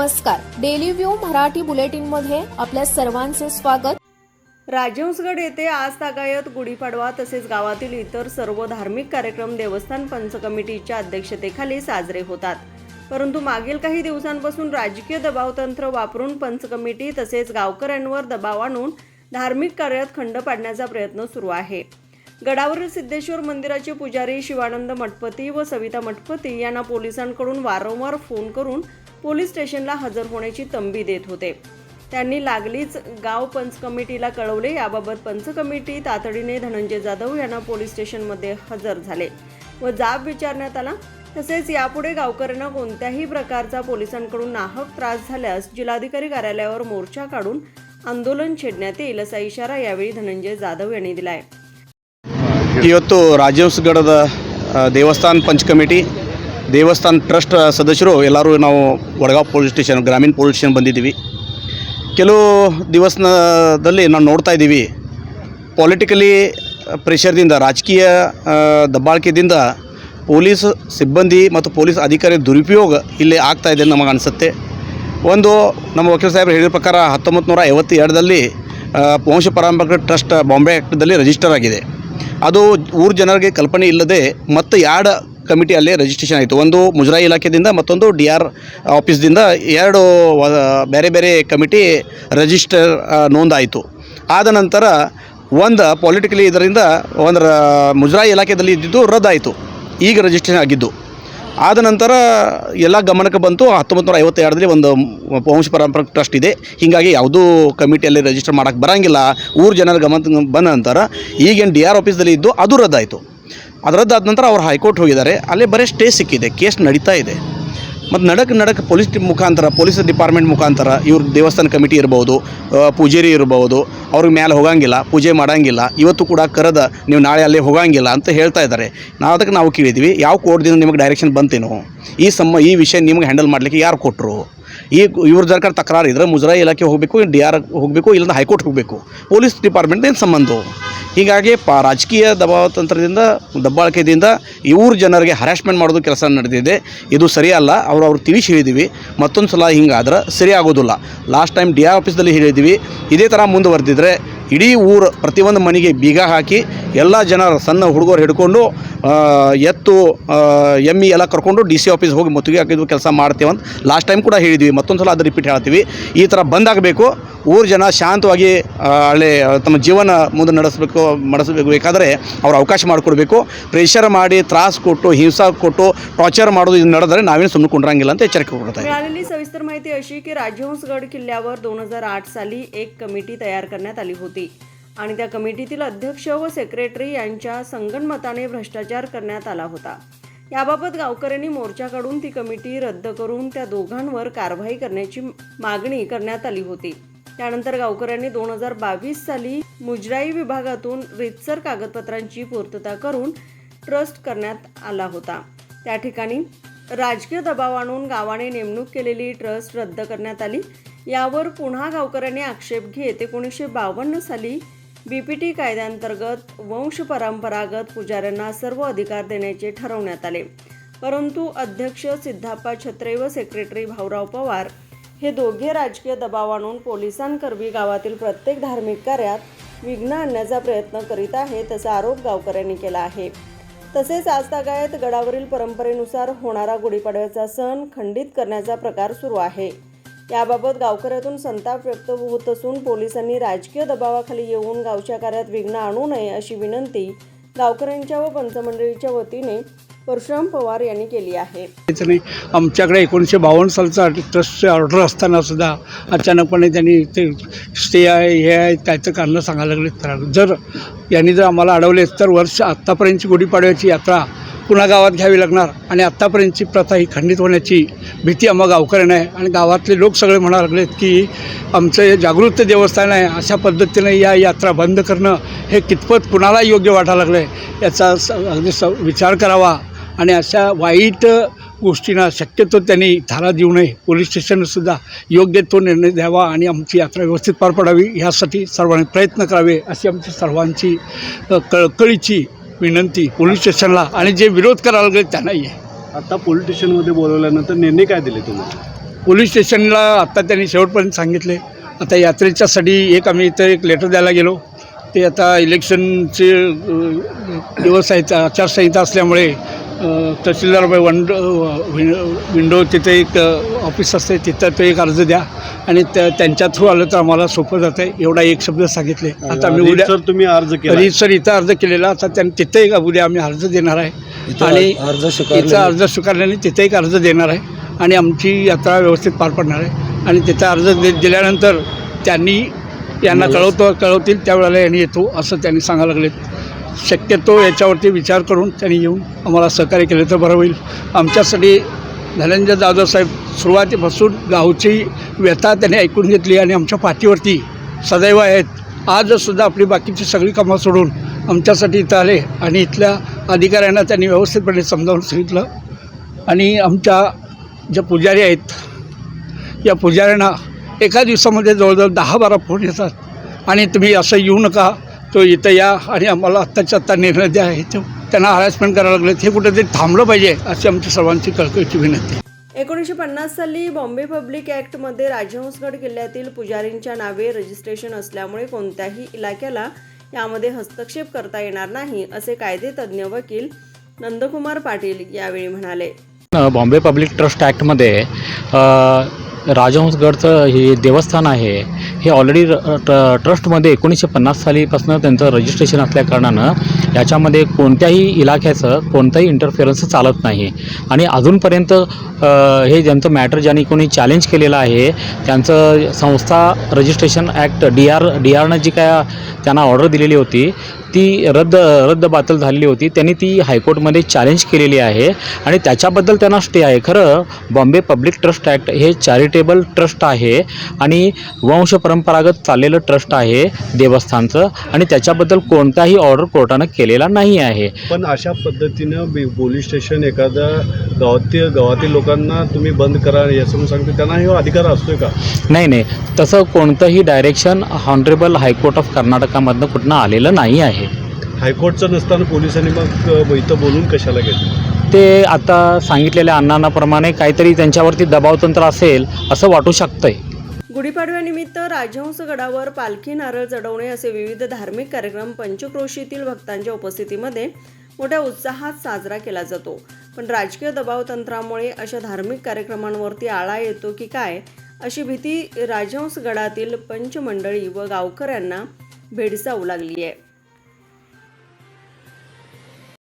नमस्कार. Daily view Marathi बुलेटिनमध्ये आपल्या सर्वांचे स्वागत. राजहंसगड येथे आज तागायत गुढीपाडवा तसेच गावातील इतर सर्व धार्मिक कार्यक्रम देवस्थान पंच कमिटीच्या अध्यक्षतेखाली साजरे होतात. परंतु मागील काही दिवसांपासून राजकीय दबावतंत्र वापरून पंच कमिटी तसेच गावकऱ्यांवर दबाव आणून धार्मिक कार्यात खंड पाडण्याचा प्रयत्न सुरू आहे. गडावरील सिद्धेश्वर मंदिराचे पुजारी शिवानंद मठपती व सविता मठपती यांना पोलिसांकडून वारंवार फोन करून पोलीस स्टेशनला हजर होण्याची तंबी देत होते त्यांनी लागलीच गाव पंच कमिटीला कळवले याबाबत पंच कमिटी तातडीने धनंजय जाधव यांना पोलीस स्टेशनमध्ये हजर झाले व जाब विचारण्यात आला तसेच यापुढे गावकऱ्यांना कोणत्याही प्रकारचा पोलिसांकडून नाहक त्रास झाल्यास जिल्हाधिकारी कार्यालयावर मोर्चा काढून आंदोलन छेडण्यात येईल असा इशारा यावेळी धनंजय जाधव यांनी दिलाय ಇವತ್ತು ರಾಜಹಂಸಗಡದ ಆ, ದೇವಸ್ಥಾನ ಪಂಚ್ ಕಮಿಟಿ ದೇವಸ್ಥಾನ ಟ್ರಸ್ಟ್ ಸದಸ್ಯರು ಎಲ್ಲರೂ ನಾವು ವಡಗಾವ್ ಪೊಲೀಸ್ ಸ್ಟೇಷನ್, ಗ್ರಾಮೀಣ ಪೊಲೀಸ್ ಸ್ಟೇಷನ್ ಬಂದಿದ್ದೀವಿ. ಕೆಲವು ದಿವಸದಲ್ಲಿ ನಾವು ನೋಡ್ತಾ ಇದ್ದೀವಿ. ಪೊಲಿಟಿಕಲಿ ಪ್ರೆಷರ್ದಿಂದ ರಾಜಕೀಯ ದಬ್ಬಾಳಿಕೆಯಿಂದ ಪೊಲೀಸ್ ಸಿಬ್ಬಂದಿ ಮತ್ತು ಪೊಲೀಸ್ ಅಧಿಕಾರಿ ದುರುಪಯೋಗ ಇಲ್ಲಿ ಆಗ್ತಾ ಇದೆ ನಮಗೆ ಅನಿಸುತ್ತೆ. ಒಂದು, ನಮ್ಮ ವಕೀಲ ಸಾಹೇಬರು ಹೇಳಿದ ಪ್ರಕಾರ ಹತ್ತೊಂಬತ್ತು ನೂರ ಐವತ್ತೆರಡರಲ್ಲಿ ವಂಶ ಪರಂಪರೆ ಟ್ರಸ್ಟ್ ಬಾಂಬೆ ಆ್ಯಕ್ಟ್ದಲ್ಲಿ ರಿಜಿಸ್ಟರ್ ಆಗಿದೆ. ಅದು ಊರು ಜನರಿಗೆ ಕಲ್ಪನೆ ಇಲ್ಲದೆ ಮತ್ತು ಎರಡು ಕಮಿಟಿ ಅಲ್ಲೇ ರಿಜಿಸ್ಟ್ರೇಷನ್ ಆಯಿತು. ಒಂದು ಮುಜರಾಯಿ ಇಲಾಖೆದಿಂದ, ಮತ್ತೊಂದು ಡಿ ಆರ್ ಆಫೀಸ್ದಿಂದ ಎರಡು ಬೇರೆ ಬೇರೆ ಕಮಿಟಿ ರಿಜಿಸ್ಟರ್ ನೋಂದಾಯಿತು. ಆದ ನಂತರ ಒಂದು ಪೊಲಿಟಿಕಲಿ ಇದರಿಂದ ಒಂದು ಮುಜರಾಯಿ ಇಲಾಖೆಯಲ್ಲಿ ಇದ್ದಿದ್ದು ರದ್ದಾಯಿತು. ಈಗ ರಿಜಿಸ್ಟ್ರೇಷನ್ ಆಗಿದ್ದು. ಆದ ನಂತರ ಎಲ್ಲ ಗಮನಕ್ಕೆ ಬಂತು. ಹತ್ತೊಂಬತ್ತು ನೂರ ಐವತ್ತೆರಡರಲ್ಲಿ ಒಂದು ವಂಶ ಪರಂಪರೆ ಟ್ರಸ್ಟ್ ಇದೆ. ಹೀಗಾಗಿ ಯಾವುದೂ ಕಮಿಟಿಯಲ್ಲಿ ರಿಜಿಸ್ಟರ್ ಮಾಡೋಕ್ಕೆ ಬರೋಂಗಿಲ್ಲ. ಊರು ಜನರ ಗಮನ ಬಂದ ನಂತರ ಈಗೇನು ಡಿ ಆರ್ ಆಫೀಸ್ದಲ್ಲಿ ಇದ್ದು ಅದು ರದ್ದಾಯಿತು. ಅದು ರದ್ದಾದ ನಂತರ ಅವರು ಹೈಕೋರ್ಟ್ ಹೋಗಿದ್ದಾರೆ. ಅಲ್ಲೇ ಬರೀ ಸ್ಟೇ ಸಿಕ್ಕಿದೆ, ಕೇಸ್ ನಡೀತಾ ಇದೆ. ಮತ್ತು ನಡಕ್ಕೆ ನಡಕ್ ಪೊಲೀಸ್ ಮುಖಾಂತರ, ಪೊಲೀಸ್ ಡಿಪಾರ್ಟ್ಮೆಂಟ್ ಮುಖಾಂತರ ಇವ್ರ ದೇವಸ್ಥಾನ ಕಮಿಟಿ ಇರ್ಬೋದು ಪೂಜೇರಿ ಪೂಜಾರಿ ಇರ್ಬೋದು, ಅವ್ರಿಗೆ ಮೇಲೆ ಹೋಗಂಗಿಲ್ಲ, ಪೂಜೆ ಮಾಡೋಂಗಿಲ್ಲ, ಇವತ್ತು ಕೂಡ ಕರೆದ ನೀವು ನಾಳೆ ಅಲ್ಲೇ ಹೋಗಂಗಿಲ್ಲ ಅಂತ ಹೇಳ್ತಾ ಇದ್ದಾರೆ. ನಾವು ಅದಕ್ಕೆ ನಾವು ಕೇಳಿದ್ವಿ, ಯಾವ ಕೋರ್ಟ್ದಿಂದ ನಿಮಗೆ ಡೈರೆಕ್ಷನ್ ಬಂತೇನೋ, ಈ ಸಮ ಈ ವಿಷಯ ನಿಮ್ಗೆ ಹ್ಯಾಂಡಲ್ ಮಾಡಲಿಕ್ಕೆ ಯಾರು ಕೊಟ್ಟರು ಈ ಇವ್ರ ಸರ್ಕಾರ ತಕರಾರು ಇದ್ರೆ ಮುಜರಾಯಿ ಇಲಾಖೆ ಹೋಗಬೇಕು ಡಿ ಆರ್ ಹೋಗಬೇಕು ಇಲ್ಲಂದ್ರೆ ಹೈಕೋರ್ಟ್ ಹೋಗಬೇಕು. ಪೊಲೀಸ್ ಡಿಪಾರ್ಟ್ಮೆಂಟ್ ಏನು ಸಂಬಂಧ? ಹೀಗಾಗಿ ಪ ರಾಜಕೀಯ ದಬಾವ ತಂತ್ರದಿಂದ, ದಬ್ಬಾಳಿಕೆಯಿಂದ ಇವ್ರ ಜನರಿಗೆ ಹರಾಸ್ಮೆಂಟ್ ಮಾಡೋದು ಕೆಲಸ ನಡೆದಿದೆ. ಇದು ಸರಿಯಲ್ಲ, ಅವರು ಅವ್ರು ತಿಳಿಸಿ ಹೇಳಿದ್ದೀವಿ ಮತ್ತೊಂದು ಸಲ ಹಿಂಗಾದ್ರೆ ಸರಿ ಆಗೋದಿಲ್ಲ. ಲಾಸ್ಟ್ ಟೈಮ್ ಡಿ ಆರ್ ಆಫೀಸ್ದಲ್ಲಿ ಹೇಳಿದ್ದೀವಿ ಇದೇ ಥರ ಮುಂದುವರೆದಿದ್ರೆ ಇಡೀ ಊರು ಪ್ರತಿಯೊಂದು ಮನೆಗೆ ಬೀಗ ಹಾಕಿ ಎಲ್ಲ ಜನ ಸಣ್ಣ ಹುಡುಗರು ಹಿಡ್ಕೊಂಡು ಎತ್ತು ಎಮ್ಮಿ ಎಲ್ಲ ಕರ್ಕೊಂಡು ಡಿ ಸಿ ಆಫೀಸ್ ಹೋಗಿ ಮುತ್ತಿಗೆ ಹಾಕಿದ್ವು ಕೆಲಸ ಮಾಡ್ತೇವೆ ಅಂತ ಲಾಸ್ಟ್ ಟೈಮ್ ಕೂಡ ಹೇಳಿದ್ವಿ. ಮತ್ತೊಂದು ಸಲ ಅದು ರಿಪೀಟ್ ಹೇಳ್ತೀವಿ. ಈ ಥರ ಬಂದಾಗಬೇಕು. ಊರು ಜನ ಶಾಂತವಾಗಿ ಆ, ಅಲ್ಲೇ ತಮ್ಮ ಜೀವನ ಮುಂದೆ ನಡೆಸಬೇಕು ನಡೆಸಬೇಕು ಬೇಕಾದರೆ ಅವ್ರು ಅವಕಾಶ ಮಾಡಿಕೊಡ್ಬೇಕು ಪ್ರೆಷರ್ ಮಾಡಿ ತ್ರಾಸ ಕೊಟ್ಟು ಹಿಂಸಾ ಕೊಟ್ಟು ಟಾರ್ಚರ್ ಮಾಡೋದು ಇದು ನಡೆದರೆ ನಾವೇನು ಸುಮ್ಮನೆ ಕುಂಡ್ರಂಗಿಲ್ಲ ಅಂತ ಎಚ್ಚರಿಕೆ ಕೊಡ್ತಾ ಇದ್ದೀವಿ. मिळालेली सविस्तर माहिती अशी की राजहंसगड किल्ल्यावर दोन हजार आठ साली एक कमिटी तयार करण्यात आली होती आणि त्या कमिटीतील अध्यक्ष व सेक्रेटरी यांच्या संगनमताने भ्रष्टाचार करण्यात आला होता याबाबत गावकऱ्यांनी मोर्चा काढून ती कमिटी रद्द करून त्या दोघांवर कारवाई करण्याची मागणी करण्यात आली होती त्यानंतर गावकऱ्यांनी दोन हजार बावीस साली मुजराई विभागातून रितसर कागदपत्रांची पूर्तता करून ट्रस्ट करण्यात आला होता. त्या ठिकाणी राजकीय दबाव आणून गावाने नेमणूक केलेली ट्रस्ट रद्द करण्यात आली. यावर पुन्हा गावकऱ्यांनी आक्षेप घेत एकोणीसशे बावन्न साली बीपीटी कायद्यांतर्गत वंश परंपरागत पुजाऱ्यांना सर्व अधिकार देण्याचे ठरवण्यात आले. परंतु अध्यक्ष सिद्धाप्पा छत्रे व सेक्रेटरी भाऊराव पवार हे दोघे राजकीय दबाव आणून पोलिसांकरवी गावातील प्रत्येक धार्मिक कार्यात विघ्न आणण्याचा प्रयत्न करीत आहेत असा आरोप गावकऱ्यांनी केला आहे. तसेच आज तागायत गडावरील परंपरेनुसार होणारा गुढीपाडव्याचा सण खंडित करण्याचा प्रकार सुरू आहे. याबाबत गावकऱ्यातून संताप व्यक्त होत असून पोलिसांनी राजकीय दबावाखाली येऊन गावच्या कार्यात विघ्न आणू नये अशी विनंती गावकऱ्यांच्या व पंचमंडळीच्या वतीने परशुराम पवार यांनी केली आहे. त्याचं नाही. आमच्याकडे एकोणीसशे बावन्न सालचा ट्रस्टची ऑर्डर असताना सुद्धा अचानकपणे त्यांनी ते स्टे आहे हे आहे त्याचं कारणं सांगायला लागले. तर जर यांनी जर आम्हाला अडवले तर वर्ष आत्तापर्यंतची गुढीपाडव्याची यात्रा पुन्हा गावात घ्यावी लागणार. आणि आत्तापर्यंतची प्रथा ही खंडित होण्याची भीती आम्हा गावकऱ्यांना आहे. आणि गावातले लोक सगळे म्हणायला लागलेत की आमचं हे जागृत देवस्थान आहे. अशा पद्धतीने या यात्रा बंद करणं हे कितपत कुणाला योग्य वाटायला लागलं आहे याचा स अगदी स विचार करावा. आणि अशा वाईट गोष्टींना शक्यतो त्यांनी धारा देऊ नये. पोलीस स्टेशनसुद्धा योग्य तो निर्णय द्यावा आणि आमची यात्रा व्यवस्थित पार पडावी. यासाठी सर्वांनी प्रयत्न करावे अशी आमची सर्वांची कळकळीची विनंती पोलीस स्टेशनला आणि जे विरोध करायला लागले त्यांनाही आहे. आता पोलीस स्टेशनमध्ये बोलवल्यानंतर निर्णय काय दिले तुम्हाला पोलीस स्टेशनला आत्ता त्यांनी शेवटपर्यंत सांगितले. आता यात्रेच्यासाठी एक आम्ही इथं एक लेटर द्यायला गेलो. ते आता इलेक्शनचे दिवस आहेत आचारसंहिता असल्यामुळे तहसीलदार वंड विंडो तिथे एक ऑफिस असते तिथं तो एक अर्ज द्या. आणि त्या त्यांच्या थ्रू आलं तर आम्हाला सोपं जातं आहे एवढा एक शब्द सांगितले. आता आम्ही उद्या सर तुम्ही अर्ज केला. सर इथं अर्ज केलेला. आता त्यांनी तिथे एक उद्या आम्ही अर्ज देणार आहे. आणि अर्ज इथं अर्ज स्वीकारल्याने तिथे एक अर्ज देणार आहे. आणि आमची यात्रा व्यवस्थित पार पडणार आहे. आणि तिथे अर्ज दे दिल्यानंतर त्यांनी यांना कळवतो कळवतील त्यावेळेला यांनी येतो असं त्यांनी सांगायला लागलेत. शक्यतो याच्यावरती विचार करून त्यांनी येऊन आम्हाला सहकार्य केलं तर बरं होईल. आमच्यासाठी धनंजय जाधव साहेब सुरुवातीपासून गावची व्यथा त्यांनी ऐकून घेतली आणि आमच्या पाठीवरती सदैव आहेत. आजसुद्धा आपली बाकीची सगळी कामं सोडून आमच्यासाठी इथं आले आणि इथल्या अधिकाऱ्यांना त्यांनी व्यवस्थितपणे समजावून सांगितलं. आणि आमच्या ज्या पुजारी आहेत या पुजाऱ्यांना एका दिवसामध्ये जवळजवळ दहा बारा फोन येतात. आणि तुम्ही असं येऊ नका. तो इथं या आणि आम्हाला आत्ताच्या आत्ता निर्णय द्या हे ते त्यांना हॅरॅसमेंट करायला लागले. हे कुठेतरी थांबलं पाहिजे अशी आमची सर्वांची कळकळीची विनंती आहे. एकोणीसशे पन्नास साली बॉम्बे पब्लिक ॲक्टमध्ये राजहंसगड किल्ल्यातील पुजारींच्या नावे रजिस्ट्रेशन असल्यामुळे कोणत्याही इलाक्याला यामध्ये हस्तक्षेप करता येणार नाही असे कायदेतज्ञ वकील नंदकुमार पाटील यावेळी म्हणाले. बॉम्बे पब्लिक ट्रस्ट ॲक्टमध्ये राजहंसगडचं हे देवस्थान आहे. हे ऑलरेडी ट्रस्टमध्ये एकोणीसशे पन्नास सालीपासून त्यांचं रजिस्ट्रेशन असल्याकारणानं याच्यामध्ये कोणत्याही इलाख्याचं कोणताही इंटरफेरन्स चालत नाही. आणि अजूनपर्यंत हे ज्यांचं मॅटर ज्यांनी कोणी चॅलेंज केलेलं आहे त्यांचं संस्था registration act D R D आरनं जी काय त्यांना ऑर्डर दिलेली होती ती रद्द रद्द बातल झालेली होती. त्यांनी ती हायकोर्टमध्ये चॅलेंज केलेली आहे. आणि त्याच्याबद्दल त्यांना स्टे आहे. खरं बॉम्बे पब्लिक ट्रस्ट ॲक्ट हे चॅरिटेबल ट्रस्ट आहे. आणि वंश परंपरागत चाललेलं ट्रस्ट आहे देवस्थानचं. आणि त्याच्याबद्दल कोणताही ऑर्डर कोर्टानं केलेला नाही आहे. पण अशा पद्धतीनं बी- पोलीस स्टेशन एखाद्या गावातील गावातील लोकांना तुम्ही बंद करा असं म्हणून सांगते. त्यांना हे अधिकार असतोय का? नाही नाही. तसं कोणतंही direction honourable high court of कर्नाटकामधनं कुठनं आलेलं नाही आहे. हायकोर्टचं नसताना पोलिसांनी मग इथं बोलून कशाला घेतलं? ते आता सांगितलेल्या अण्णांप्रमाणे काहीतरी त्यांच्यावरती दबावतंत्र असेल असं वाटू शकतंय. गुढीपाडव्यानिमित्त राजहंसगडावर पालखी नारळ चढवणे असे विविध धार्मिक कार्यक्रम पंचक्रोशीतील भक्तांच्या उपस्थितीमध्ये मोठ्या उत्साहात साजरा केला जातो. पण राजकीय दबावतंत्रामुळे अशा धार्मिक कार्यक्रमांवरती आळा येतो की काय अशी भीती राजहंसगडातील पंचमंडळी व गावकऱ्यांना भेडसावू लागली आहे